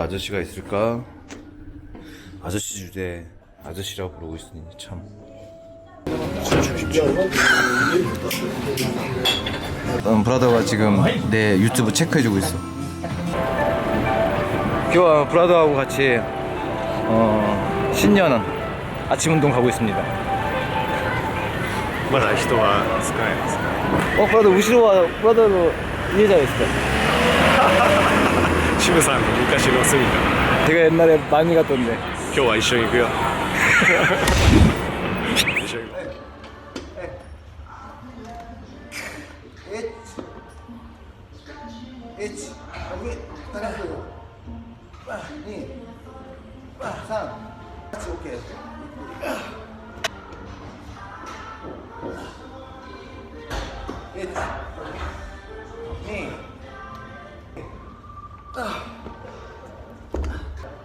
아저씨가 있을까? 아저씨 주제 아저씨라고 부르고 있으니 참. 음, 브라더가 지금 내 유튜브 체크해주고 있어.今日は 브라더하고 같이 어, 신년 아침 운동 가고 있습니다. まだ人は少ないですね 어, 브라더 後ろは 브라더の家じゃないで 渋さんの昔の住みか제가옛날에많이갔던今日は一緒に行くよ。一緒に行く 1127238OK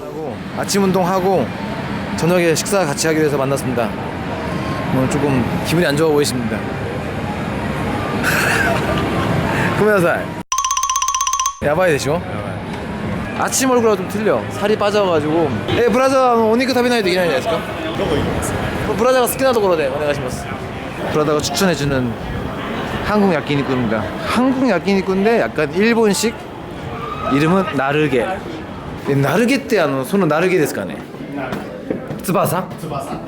하고 아침 운동하고 저녁에 식사 같이 하기로 해서 만났습니다. 오늘 조금 기분이 안 좋아 보이십니다. 금연살 야바이 되시오? 아침 얼굴하고 좀 틀려. 살이 빠져가지고. 에 브라자 뭐, 오니크 타비나이 되긴 하냐 했을까? 브라자가 스키나도 걸어대. 오네가시마스. 브라자가 추천해주는 한국 야끼니꾸입니다. 한국 야끼니꾸인데 약간 일본식 이름은 나르게. 네, 나르게 때あの 손은 나르게 ですかね? tsubasa?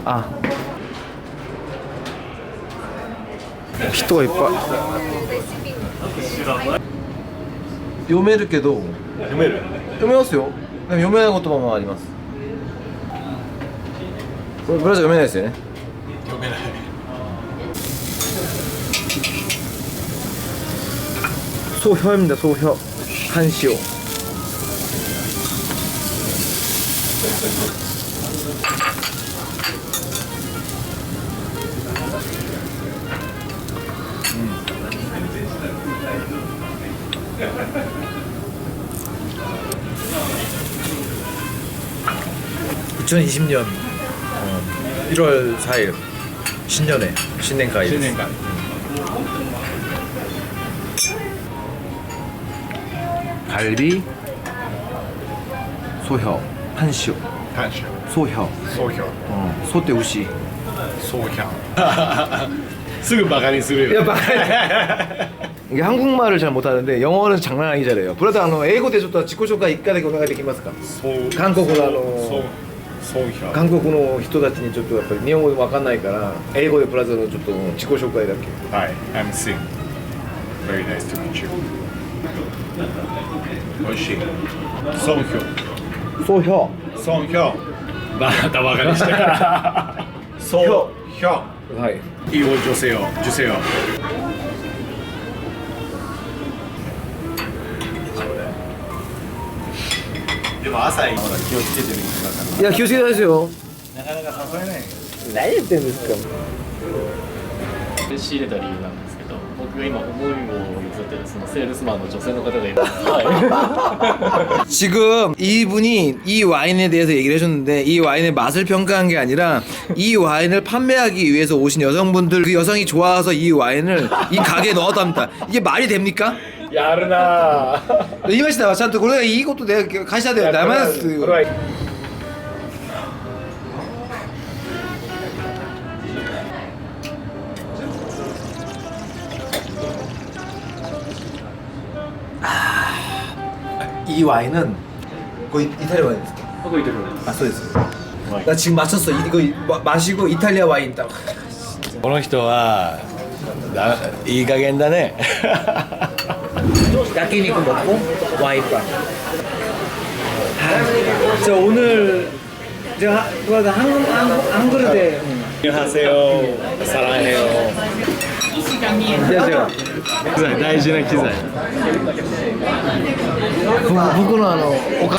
あ人がいっぱい読めるけど読める読めますよでも読めない言葉もありますこれブラジャー読めないですよね読めない소혀입니다 소혀 한시오 2020년 1월 4일 신년에 신년가입 신냉가 갈비 소혀 한시오 短所 소혀 総評 어, 소때 우시 総評すぐバカにするよ 이게 한국말을 잘 못하는데 영어는 장난 아니게 잘해요 브라더 아の 英語でちょっと自己紹介一回だけお願いできますかそう韓国のあのそう総評韓国の人たちにちょっとやっぱり日本語わかんないから英語でブラザーのちょっと自己紹介だけはい I'm Sim Very nice to meet you おいしい。総評ソヒョ。総評またバカにして総評 はい。い。いお女性を女性をでも朝ほら気をつけてるいや気をつけてくださいですよ。なかなか誘えない何言ってんですか。仕入れた理由なんですけど僕が今思いをセールスマンの女性の方がいるんですは 지금 이분이 이 와인에 대해서 얘기를 해줬는데 이 와인의 맛을 평가한 게 아니라 이 와인을 판매하기 위해서 오신 여성분들 그 여성이 좋아서 이 와인을 이 가게에 넣었답니다 이게 말이 됩니까? いやるなぁ 言いましたちゃんとこれいいことで会社でダメですこれは 이 와인은 거의 이탈리아 와인입니다 僕いてる 아, そうです나 지금 맞췄어 이거 마, 마시고 이탈리아 와인 딱 この人はだいい加減だね 야끼니쿠 먹고 와인바 저 오늘 제가 그거 한, 한, 한 그릇에 안녕하세요. 사랑해요. 안녕하세요 機材大事な機材 僕のあのおか